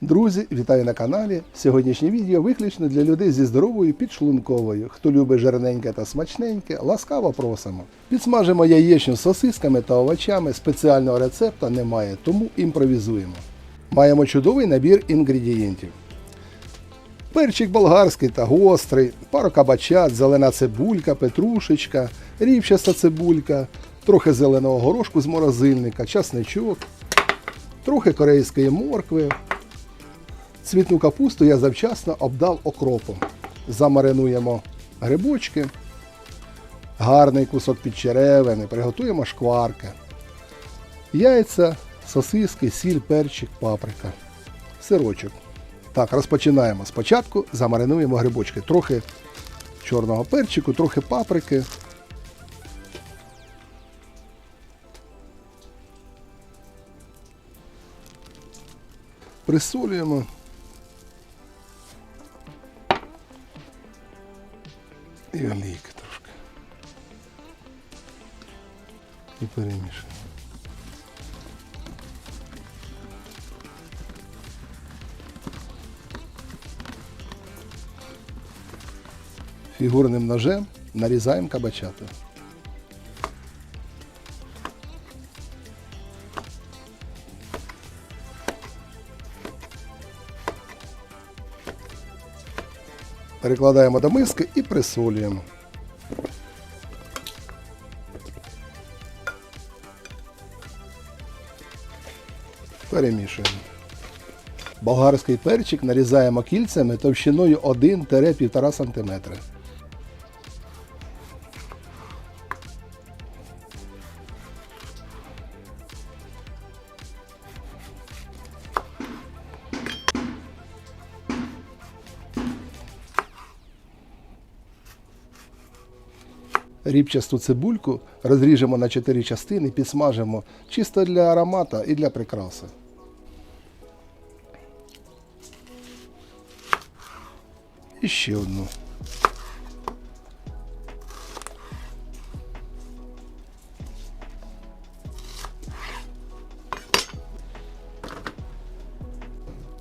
Друзі, вітаю на каналі. Сьогоднішнє відео виключно для людей зі здоровою підшлунковою. Хто любить жирненьке та смачненьке, ласкаво просимо. Підсмажимо яєчню з сосисками та овочами. Спеціального рецепта немає, тому імпровізуємо. Маємо чудовий набір інгредієнтів. Перчик болгарський та гострий, пару кабачат, зелена цибулька, петрушечка, рівчаста цибулька, трохи зеленого горошку з морозильника, часничок, трохи корейської моркви, Цвітну капусту я завчасно обдав окропом. Замаринуємо грибочки, гарний кусок підчеревини, приготуємо шкварки, яйця, сосиски, сіль, перчик, паприка, сирочок. Так, розпочинаємо. Спочатку замаринуємо грибочки. Трохи чорного перчику, трохи паприки. Присолюємо. І олійки трошки. І перемішуємо. Фігурним ножем нарізаємо кабачата. Перекладаємо до миски і присолюємо. Перемішуємо. Болгарський перчик нарізаємо кільцями товщиною 1-1,5 см. Рібчасту цибульку розріжемо на 4 частини, підсмажимо чисто для аромата і для прикраси. І ще одну.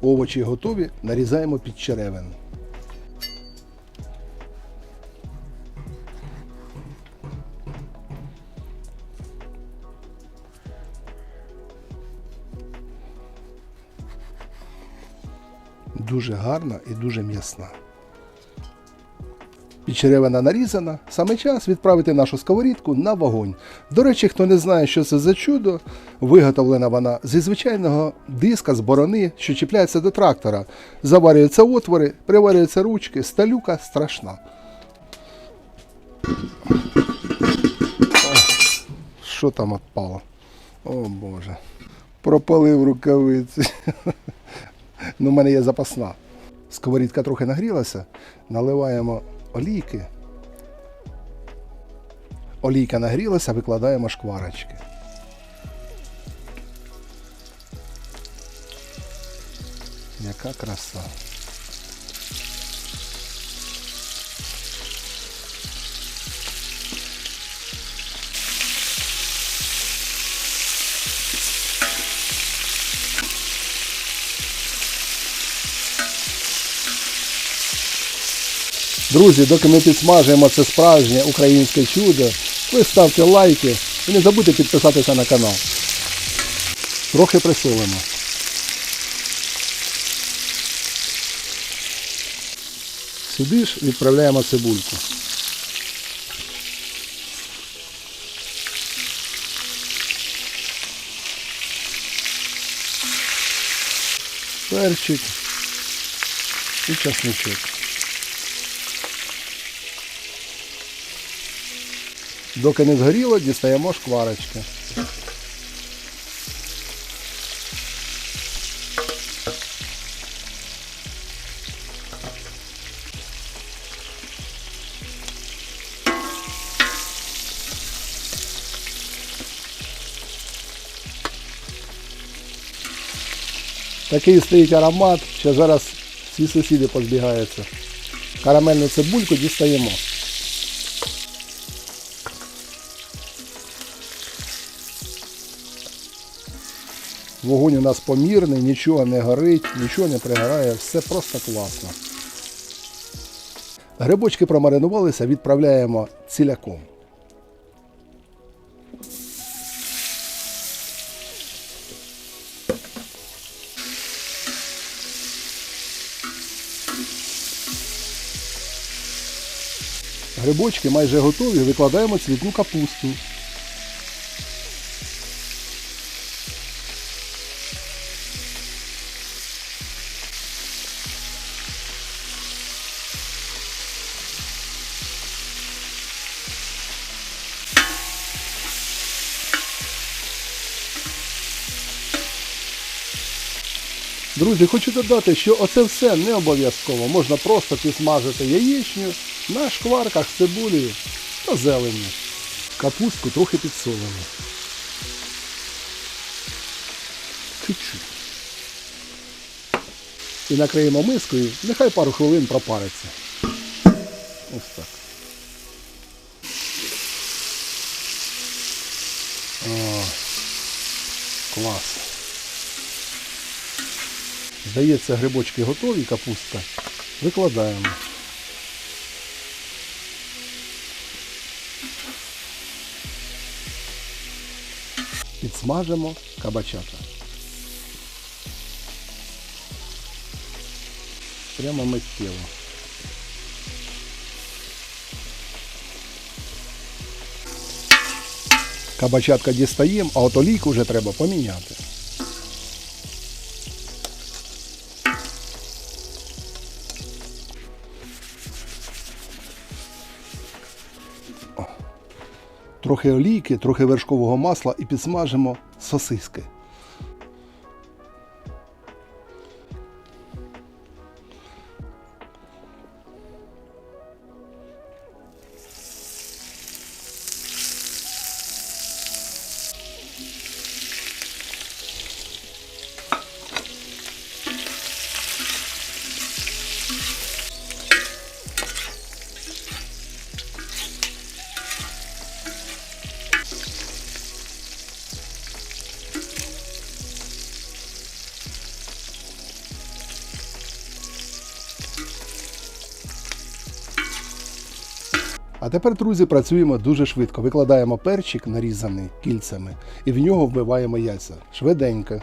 Овочі готові, нарізаємо під черевину. Дуже гарна і дуже м'ясна. Підчеревина нарізана, саме час відправити нашу сковорідку на вогонь. До речі, хто не знає, що це за чудо, виготовлена вона зі звичайного диска з борони, що чіпляється до трактора. Заварюються отвори, приварюються ручки, сталюка страшна. Що там отпало? О Боже. Пропалив рукавиці. Ну, в мене є запасна. Сковорідка трохи нагрілася, наливаємо олійки. Олійка нагрілася, викладаємо шкварочки. Яка краса. Друзі, доки ми підсмажуємо це справжнє українське чудо, ви ставте лайки і не забудьте підписатися на канал. Трохи присолимо. Сюди ж відправляємо цибульку. Перчик і часничок. Доки не згоріло, дістаємо шкварочки. Такий стоїть аромат, що зараз всі сусіди позбігаються. Карамельну цибульку дістаємо. Вогонь у нас помірний, нічого не горить, нічого не пригорає, все просто класно. Грибочки промаринувалися, відправляємо ціляком. Грибочки майже готові, викладаємо цвітну капусту. Друзі, хочу додати, що оце все не обов'язково. Можна просто підсмажити яєчню на шкварках з цибулею та зеленню. Капустку трохи підсолимо. І накриємо мискою, нехай пару хвилин пропариться. Ось так. О, клас. Здається, грибочки готові, капуста. Викладаємо. Підсмажимо кабачата. Прямо миттєво. Кабачатка дістаємо, а от олійку вже треба поміняти. Трохи олійки, трохи вершкового масла і підсмажимо сосиски. А тепер, друзі, працюємо дуже швидко. Викладаємо перчик, нарізаний кільцями, і в нього вбиваємо яйця. Швиденько.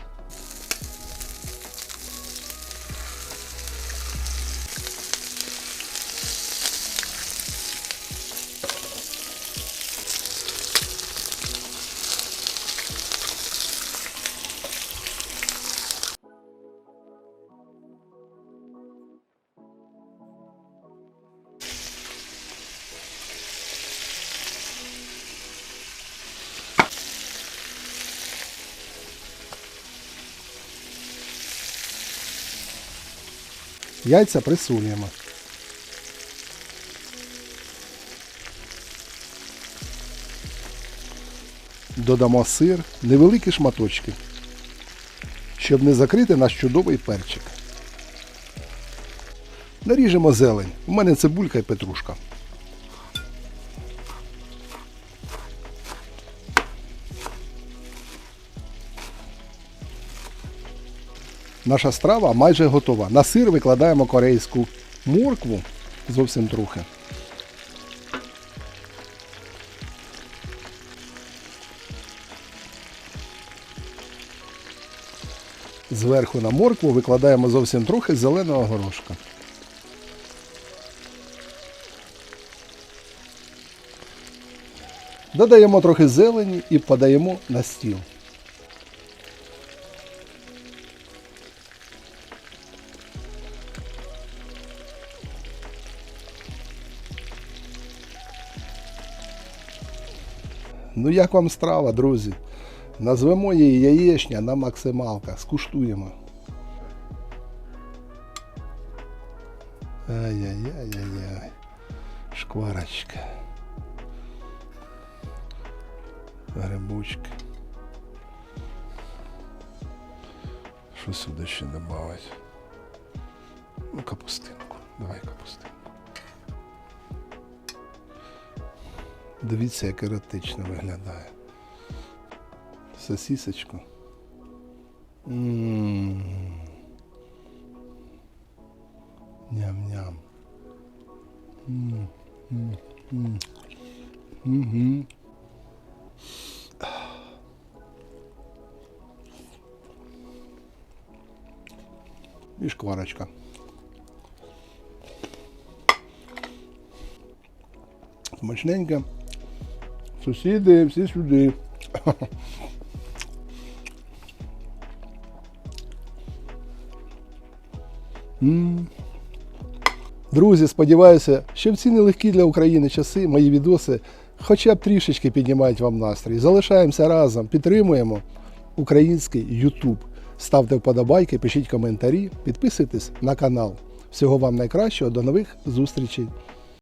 Яйця присуємо. Додамо сир, невеликі шматочки, щоб не закрити наш чудовий перчик. Наріжемо зелень. У мене цибулька і петрушка. Наша страва майже готова. На сир викладаємо корейську моркву зовсім трохи. Зверху на моркву викладаємо зовсім трохи зеленого горошка. Додаємо трохи зелені і подаємо на стіл. Ну як вам страва, друзі? Назвемо її яєчня на максималках. Скуштуємо. Ай-яй-яй-яй-яй. Шкварочка. Грибочки. Що сюди ще додати? Ну, капустинку. Давай капустинку. Дивіться, як еротично виглядає. Сосісочку. Ням-ням. М. І шкварочка. Смачненько. Сусіди, всі сюди. Друзі, сподіваюся, що в ці нелегкі для України часи мої відоси хоча б трішечки піднімають вам настрій. Залишаємося разом, підтримуємо український YouTube. Ставте вподобайки, пишіть коментарі, підписуйтесь на канал. Всього вам найкращого, до нових зустрічей.